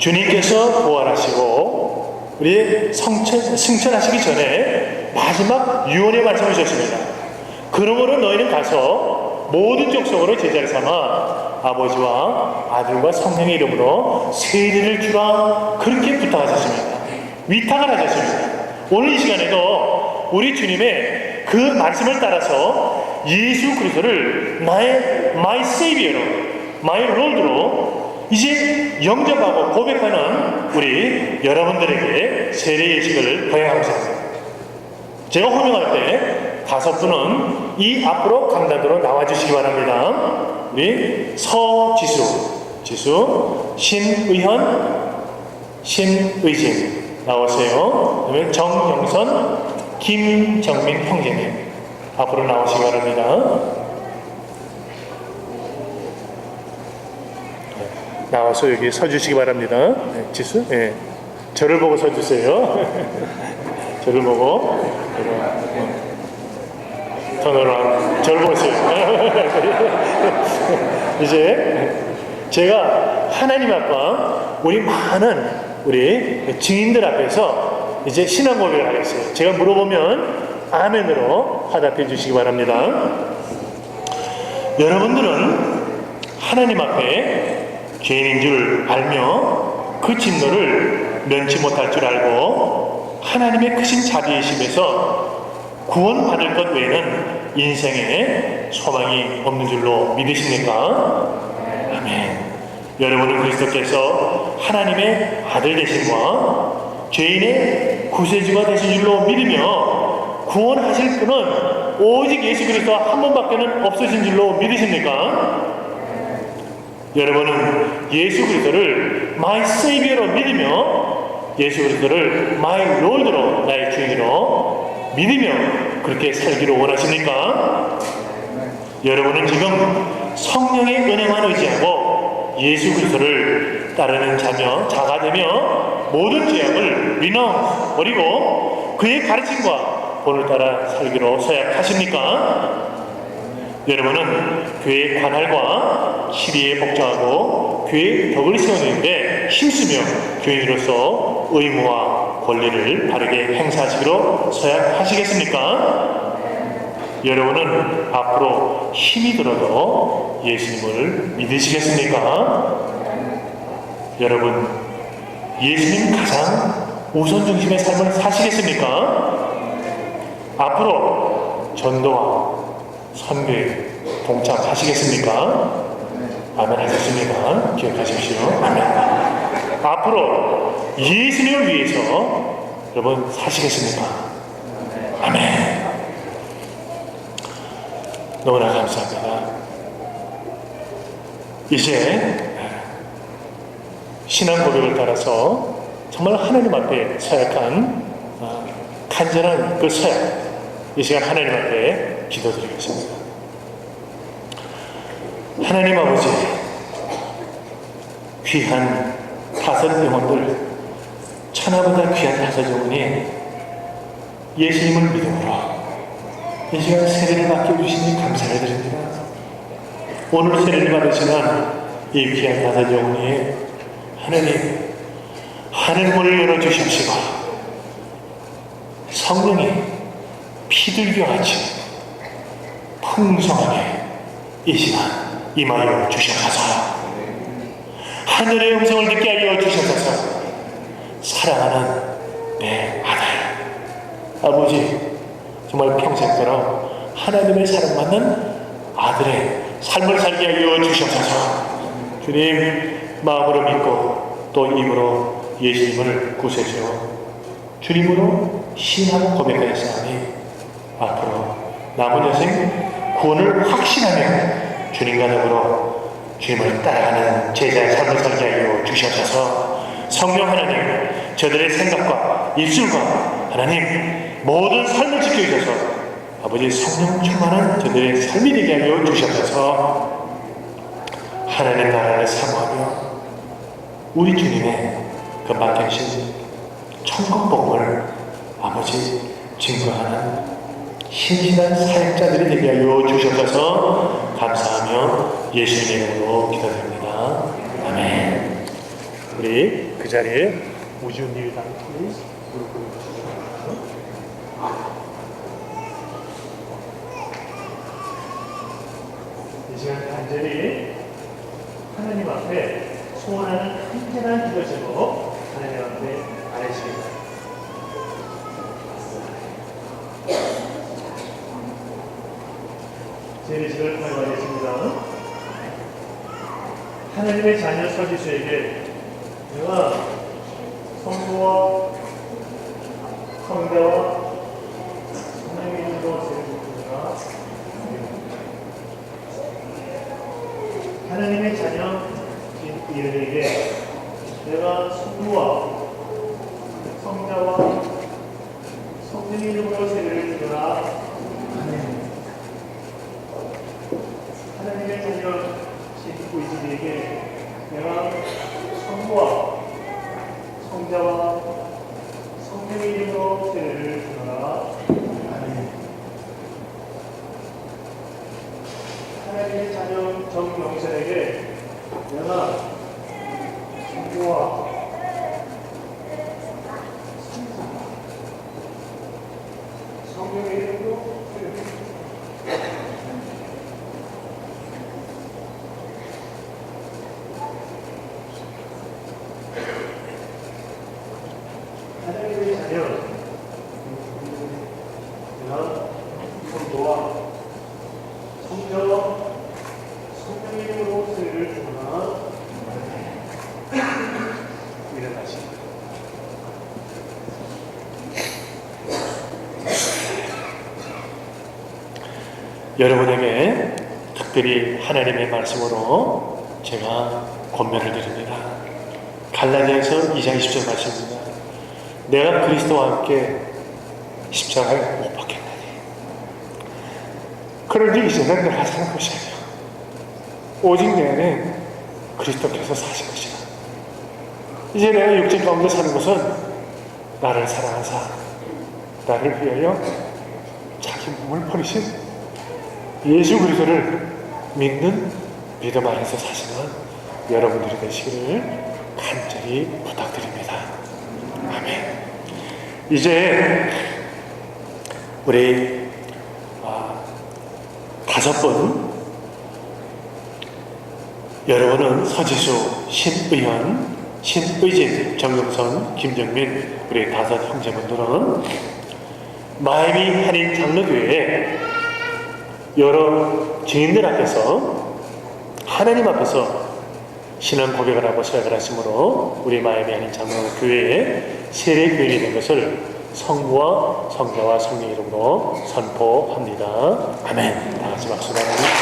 주님께서 부활하시고 우리 성천, 승천하시기 전에 마지막 유언의 말씀을 주셨습니다. 그러므로 너희는 가서 모든 족속으로 제자를 삼아 아버지와 아들과 성령의 이름으로 세례를 주라 그렇게 부탁하셨습니다. 위탁을 하셨습니다. 오늘 이 시간에도 우리 주님의 그 말씀을 따라서 예수 그리스도를 나의 마이 세이비어로 마이 롤드로 이제 영접하고 고백하는 우리 여러분들에게 세례 예식을 거행하면서 제가 호명할 때 다섯 분은 이 앞으로 강단으로 나와주시기 바랍니다. 우리 서지수, 지수, 신의현, 신의진 나오세요. 그다음에 정영선, 김정민 형제님 앞으로 나오시기 바랍니다. 나와서 여기 서주시기 바랍니다. 네, 지수, 예, 저를 보고 서주세요. 저를 보고 터널한 저를 보세요. 이제 제가 하나님 앞과 우리 많은 우리 증인들 앞에서 이제 신앙 고백을 하겠어요. 제가 물어보면 아멘으로 화답해 주시기 바랍니다. 여러분들은 하나님 앞에 죄인인 줄 알며 그 진노를 면치 못할 줄 알고 하나님의 크신 자비이심에서 구원받을 것 외에는 인생에 소망이 없는 줄로 믿으십니까? 아멘. 여러분은 그리스도께서 하나님의 아들 되심과 죄인의 구세주가 되신 줄로 믿으며 구원하실 분은 오직 예수 그리스도 한 분밖에는 없으신 줄로 믿으십니까? 여러분은 예수 그리스도를 마이 세이비어로 믿으며 예수 그리스도를 마이 롤드로 나의 주인으로 믿으며 그렇게 살기를 원하십니까? 여러분은 지금 성령의 은혜만 의지하고 예수 그리스도를 따르는 자며 자가 되며 모든 죄악을 위너 버리고 그의 가르침과 본을 따라 살기로 서약하십니까? 여러분은 교회의 관할과 시리에 복종하고 교회의 덕을 세우는데 힘쓰며 교인으로서 의무와 권리를 바르게 행사하시기로 서약하시겠습니까? 여러분은 앞으로 힘이 들어도 예수님을 믿으시겠습니까? 여러분, 예수님 가장 우선 중심의 삶을 사시겠습니까? 앞으로 전도와 선교에 동참하시겠습니까? 아멘 하셨습니까? 기억하십시오. 아멘. 앞으로 예수님을 위해서 여러분 사시겠습니까? 아멘. 너무나 감사합니다. 이제 신앙 고백을 따라서 정말 하나님 앞에 서약한 어, 간절한 그 서약 이 시간 하나님 앞에 기도드리겠습니다. 하나님 아버지 귀한 다섯 영혼들 천하보다 귀한 다섯 영혼이 예수님을 믿음으로 이 시간 세례를 맡겨주시니 감사를 드립니다. 오늘 세례를 받으시는 이 귀한 다섯 영혼이 하나님 하늘 문을 열어주십시고 성령이 피들겨 같이 풍성하게 이 시간 임하여 주셔서. 하늘의 음성을 듣게 하여 주셔서. 사랑하는 내 아들. 아버지 정말 평생처럼 하나님의 사랑받는 아들의 삶을 살게 하여 주셔서. 주님 마음으로 믿고 또 입으로 예수님을 구세주로 주님으로 신하고 고백하였사오니 앞으로 남은 여생 구원을 확신하며 주님과 더불어 주님을 따라가는 제자의 삶을 살게 하여 주셔서. 성령 하나님 저들의 생각과 입술과 하나님 모든 삶을 지켜주셔서 아버지 성령 충만한 저들의 삶이 되게 하여 주셔서. 하나님 나라를 사모하며 우리 주님의 그 맡겨주신 천국 복음을 아버지 증거하는 신실한 사역자들이 되게 하여 주셔서 감사하며 예수님의 이름으로 기도드립니다. 아멘. 우리 그 자리에 우주님이 담고 무릎 꿇으시죠. 이 시간 간절히 하나님 앞에 소원하는 간절한 기도제로 하나님 앞에 아뢰시겠습니다. 제리식을 발표하겠습니다. 하나님의 자녀 서지수에게 내가 성부와 성자와 하나님의 이름으로 세우겠습니다. 하나님의 자녀 이들에게 내가 성부와 성자와 성령의 이름으로 세례를 주노라. 아멘. 하나님의 자녀 신고 이들에게 내가 성부와 성자와 성령의 이름으로 세례를 주노라. 아멘. 자녀 정명철에게 내가 성부와 성령의 이름으로 세례를 주노라. 하나님의 자녀 내가 성부와 성자와 일어나시고 여러분에게 특별히 하나님의 말씀으로 제가 권면을 드립니다. 갈라디아서 2장 20절 말씀입니다. 내가 그리스도와 함께 십자가에 못 박혔나니 그런지 이 세상 내가 사는 것이 아니야 오직 내 안에 그리스도께서 사신 것이다 이제 내가 육체 가운데 사는 것은 나를 사랑하사 나를 위하여 자기 몸을 버리신 예수 그리스도를 믿는 믿음 안에서 사시는 여러분들이 되시기를 간절히 부탁드립니다. 아멘. 이제 우리 아, 다섯 분 여러분은 서지수, 신의원, 신의진, 정영선, 김정민 우리 다섯 형제분들은 마이미 한인 장로교회 여러 증인들 앞에서 하나님 앞에서 신앙 고백을 하고 서약을 하심으로 우리 마음이 아닌 장로교회에 세례 교인이 된 것을 성부와 성자와 성령 이름으로 선포합니다. 아멘. 다 같이 박수 받으